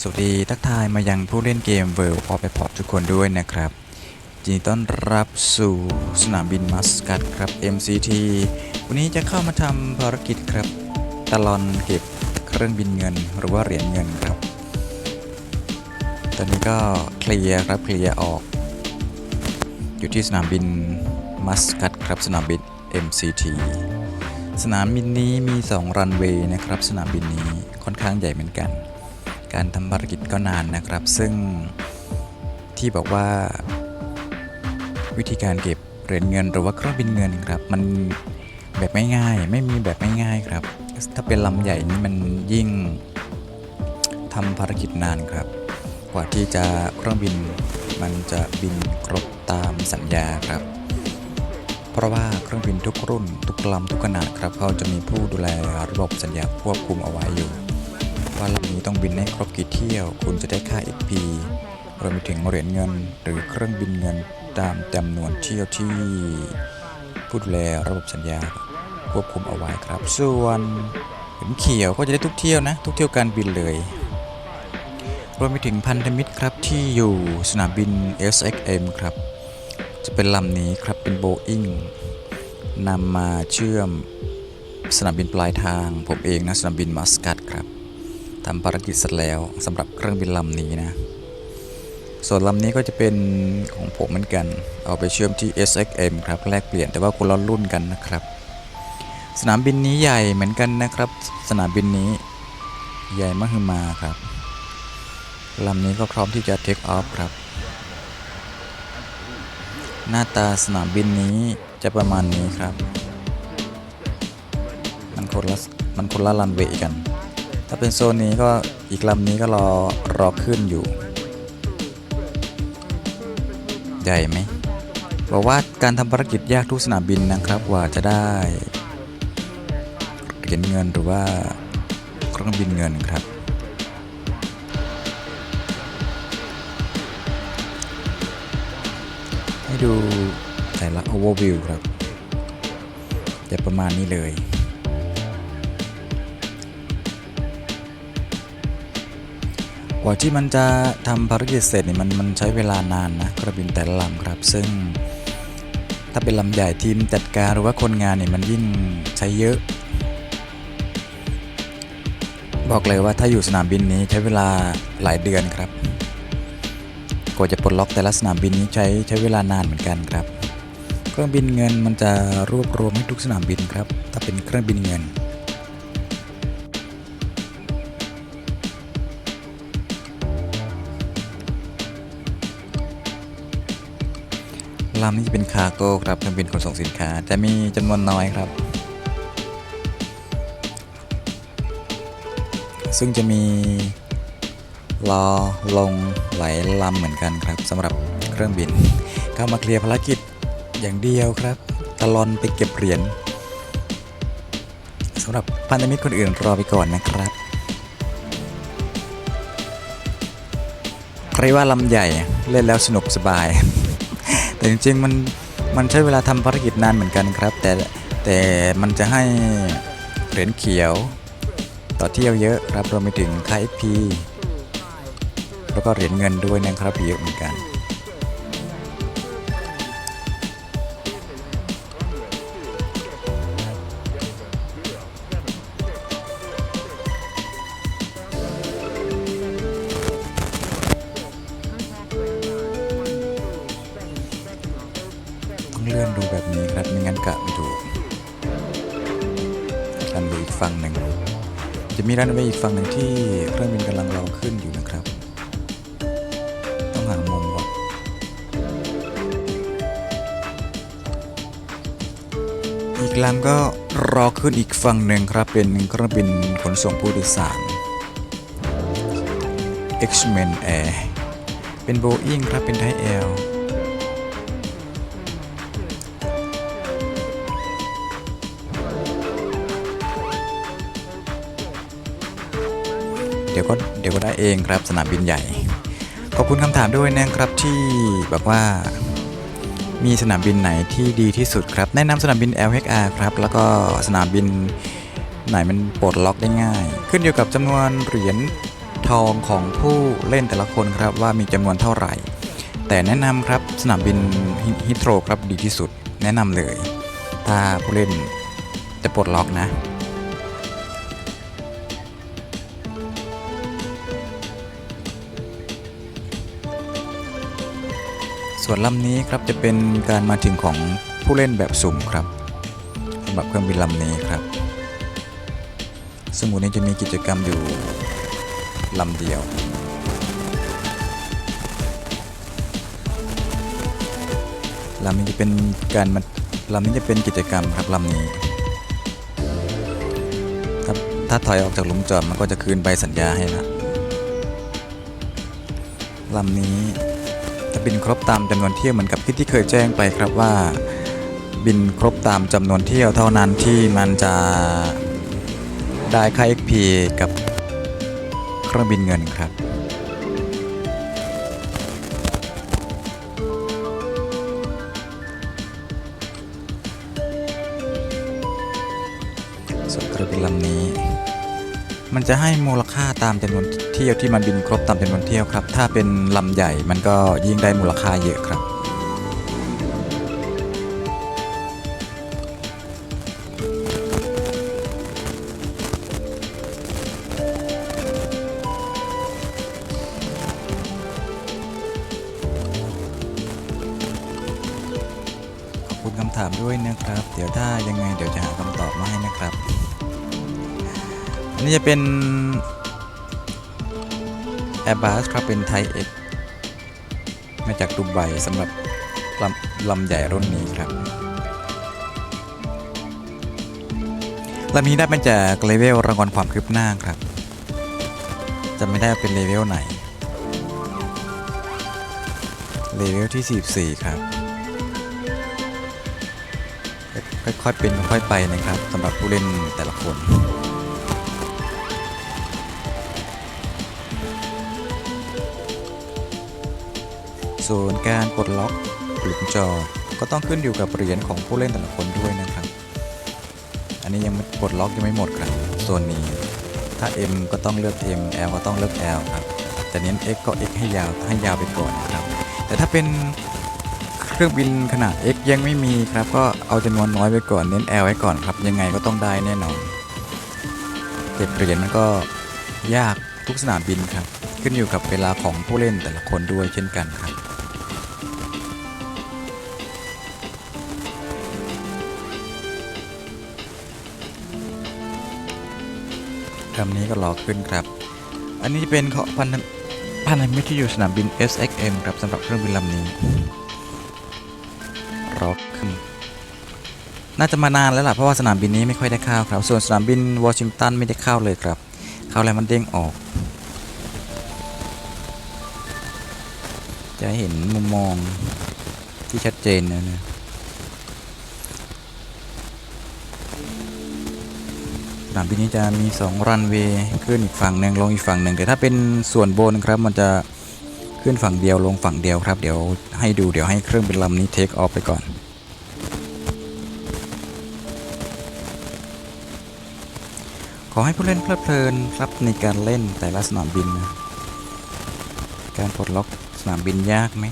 สวัสดีทักทายมายังผู้เล่นเกม World of p o p ทุกคนด้วยนะครับยินดีต้อนรับสู่สนามบินมัสกัตครับ MCT วันนี้จะเข้ามาทำภารกิจครับตลอนเก็บเครื่องบินเงินหรือว่าเหรียญเงินครับ ตอนนี้ก็เคลียร์ครับเคลียร์ออก อยู่ที่สนามบินมัสกัตครับสนามบิน MCT สนามบินนี้มี 2 รันเวย์นะครับ สนามบินนี้ค่อนข้างใหญ่เหมือนกัน การทำภารกิจก็นานนะครับ ซึ่งที่บอกว่า วิธีการเก็บเหรียญเงินหรือว่าเครื่องบินเงินครับ มันแบบไม่ง่ายไม่มีแบบไม่ง่ายครับ ถ้าเป็นลำใหญ่นี่มันยิ่งทำภารกิจนานครับ กว่าที่จะเครื่องบินมันจะบินครบตามสัญญาครับ เพราะว่าเครื่องบินทุกรุ่น ทุกลำทุกขนาดครับเขาจะมีผู้ดูแลระบบสัญญาควบคุมเอาไว้อยู่ ว่าลำนี้ต้องบินให้ครบกี่เที่ยว คุณจะได้ค่า XP รวมไปถึงเหรียญเงิน หรือเครื่องบินเงินตามจำนวนเที่ยวที่ผู้ดูแลระบบสัญญาควบคุมเอาไว้ครับ ส่วนเหรียญเขียวก็จะได้ทุกเที่ยวนะ ทุกเที่ยวการบินเลยรวมไปถึงพันธมิตรครับที่อยู่สนามบิน SXM ครับ จะเป็นลำนี้ครับเป็นโบอิงนำมาเชื่อมสนามบินปลายทาง ผมเองนะสนามบินมัสกัตครับ ทำภารกิจเสร็จแล้วสำหรับเครื่องบินลำนี้นะ ส่วนลำนี้ก็จะเป็นของผมเหมือนกัน เอาไปเชื่อมที่ SXM ครับแลกเปลี่ยนแต่ว่าคนละรุ่นกันนะครับ สนามบินนี้ใหญ่เหมือนกันนะครับ สนามบินนี้ใหญ่มากมาครับลำนี้ก็พร้อมที่จะเทคออฟครับ หน้าตาสนามบินนี้จะประมาณนี้ครับ มันคนละมันคนละรันเวย์กันาเป็นโซนนี้ก็อีกลำนี้ก็รอรอขึ้นอยู่ ใหญ่ไหมบอกว่าการทำภารกิจยากทุกสนามบินนะครับกว่าจะได้เหรียญเงินหรือว่าเครื่องบินเงินครับ ให้ดูแต่ละ overview ครับจะประมาณนี้เลย ว่าที่มันจะทำภารกิจเสร็จนี่มันมันใช้เวลานานนะกระบินแต่ละลำครับ ซึ่ง ถ้าเป็นลำใหญ่ทีมจัดการหรือว่าคนงานเนี่ยมันยิ่งใช้เยอะ บอกเลยว่าถ้าอยู่สนามบินนี้ใช้เวลาหลายเดือนครับกว่าจะปลดล็อกแต่ละสนามบินนี้ใช้ใช้เวลานานเหมือนกันครับ เครื่องบินเงินมันจะรวบรวมให้ทุกสนามบินครับ ถ้าเป็นเครื่องบินเงิน ลำนี้เป็นคาร์โก้ครับเครื่องบินขนส่งสินค้าจะมีจำนวนน้อยครับ ซึ่งจะมีรอลงไหลายลำเหมือนกันครับสำหรับเครื่องบิน เข้ามาเคลียร์ภารกิจอย่างเดียวครับ ตลอนไปเก็บเหรียญสำหรับพันธมิตรคนอื่นรอไปก่อนนะครับ ใครว่าลำใหญ่เล่นแล้วสนุกสบาย แต่จริงๆมันมันใช้เวลาทำภารกิจนานเหมือนกันครับ แต่แต่มันจะให้เหรียญเขียว ต่อเที่ยวเยอะครับรวมไปถึงค่า XP แล้วก็เหรียญเงินด้วยนะครับเยอะเหมือนกัน เลื่อนดูแบบนี้ครับไม่งั้นกะไม่ถูกรันเวย์อีกฝั่งหนึ่ง จะมีรันเวย์อีกฝั่งหนึ่งที่เครื่องบินกำลังรอขึ้นอยู่นะครับ ต้องหามุมก่อนอีกลำก็รอขึ้นอีกฝั่งหนึ่งครับ เป็นเครื่องบินขนส่งผู้โดยสาร X-Men Air เป็น Boeing ครับเป็นไทย L เดี๋ยวก็เดี๋ยวก็ได้เองครับสนามบินใหญ่ ขอบคุณคำถามด้วยนะครับที่บอกว่า มีสนามบินไหนที่ดีที่สุดครับ แนะนำสนามบิน LHR ครับ แล้วก็สนามบินไหนมันปลดล็อกได้ง่าย ขึ้นอยู่กับจำนวนเหรียญทองของผู้เล่นแต่ละคนครับว่ามีจำนวนเท่าไหร่ แต่แนะนำครับสนามบินฮิตโตรครับดีที่สุด แนะนำเลย ถ้าผู้เล่นจะปลดล็อกนะ ส่วนลำนี้ครับจะเป็นการมาถึงของผู้เล่นแบบสุ่มครับสำหรับเครื่องบินลำนี้ครับ สมุดนี้จะมีกิจกรรมอยู่ลำเดียวลำนี้จะเป็นการมาลำนี้จะเป็นกิจกรรมครับลำนี้ถ้าถ้าถอยออกจากหลุมจอดมันก็จะคืนใบสัญญาให้นะลำนี้ บินครบตามจำนวนเที่ยวเหมือนกับที่ที่เคยแจ้งไปครับว่า บินครบตามจำนวนเที่ยวเท่านั้นที่มันจะได้ค่า XP กับเครื่องบินเงินครับส่วนเครื่องบินลำนี้ มันจะให้มูลค่าตามจำนวน เที่ยวที่มันบินครบตามจำนวนเที่ยวครับ ถ้าเป็นลำใหญ่มันก็ยิ่งได้มูลค่าเยอะครับ ขอบคุณคำถามด้วยนะครับ เดี๋ยวถ้ายังไงเดี๋ยวจะหาคำตอบมาให้นะครับ อันนี้จะเป็น Airbus ครับเป็นไทย X มาจากดูไบสำหรับลำลำใหญ่รุ่นนี้ครับลำนี้ได้มาจากเลเวลรางวัลความคืบหน้าครับ จะไม่ได้เป็นเลเวลไหน เลเวลที่ 44 ครับค่อยๆเป็นค่อยไปนะครับสำหรับผู้เล่นแต่ละคน ส่วนการปลดล็อกหลุมจอก็ต้องขึ้นอยู่กับเหรียญของผู้เล่นแต่ละคนด้วยนะครับ อันนี้ยังไม่ปลดล็อกยังไม่หมดครับส่วนนี้ ถ้า M ก็ต้องเลือก M L ก็ต้องเลือก L ครับ แต่เน้น X ก็ X ให้ยาวให้ยาวไปก่อนนะครับ แต่ถ้าเป็นเครื่องบินขนาด X ยังไม่มีครับ ก็เอาจำนวนน้อยไว้ก่อนเน้น L ไว้ก่อนครับ ยังไงก็ต้องได้แน่นอนเก็บเหรียญมันก็ยากทุกสนามบินครับ ขึ้นอยู่กับเวลาของผู้เล่นแต่ละคนด้วยเช่นกันครับ คำนี้ก็รอขึ้นครับ อันนี้เป็นเขาพันธพันธมิตรที่อยู่สนามบิน SXM ครับสำหรับเครื่องบินลำนี้รอขึ้นน่าจะมานานแล้วล่ะเพราะว่าสนามบินนี้ไม่ค่อยได้เข้าครับ ส่วนสนามบินวอชิงตันไม่ได้เข้าเลยครับ เข้าแล้วมันเด้งออก จะเห็นมุมมองที่ชัดเจนนะ นี่ยสนามบินนี้จะมี2รันเวย์ขึ้นอีกฝั่งหนึ่งลงอีกฝั่งหนึ่งแต่ถ้าเป็นส่วนบนครับมันจะขึ้นฝั่งเดียวลงฝั่งเดียวครับเดี๋ยวให้ดูเดี๋ยวให้เครื่องบินลำนี้เทคออฟไปก่อนขอให้ผู้เล่นเพลิดเพลินครับในการเล่นแต่ละสนามบินนะการปลดล็อกสนามบินยากไหม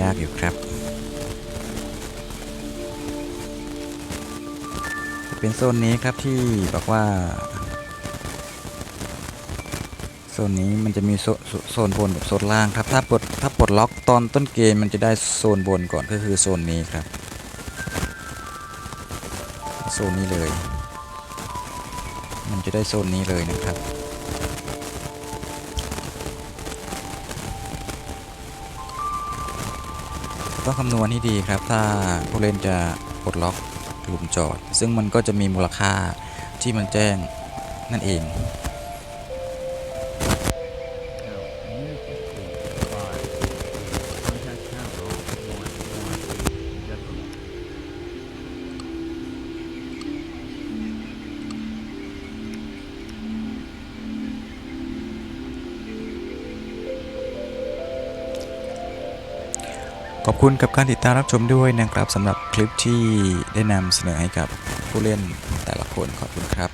ยากอยู่ครับ เป็นโซนนี้ครับที่บอกว่าโซนนี้มันจะมีโซโซนบนกับโซนล่างครับ ถ้าปลดถ้าปลดล็อกตอนต้นเกมมันจะได้โซนบนก่อนก็คือโซนนี้ครับโซนนี้เลย มันจะได้โซนนี้เลยนะครับต้องคำนวณให้ดีครับ ถ้าผู้เล่นจะปลดล็อก หลุมจอด ซึ่งมันก็จะมีมูลค่าที่มันแจ้งนั่นเอง อบคุณกับการติดตามรับชมด้วยนะครับสำหรับคลิปที่ได้นำเสนอให้กับผู้เล่นแต่ละคนขอบคุณครับ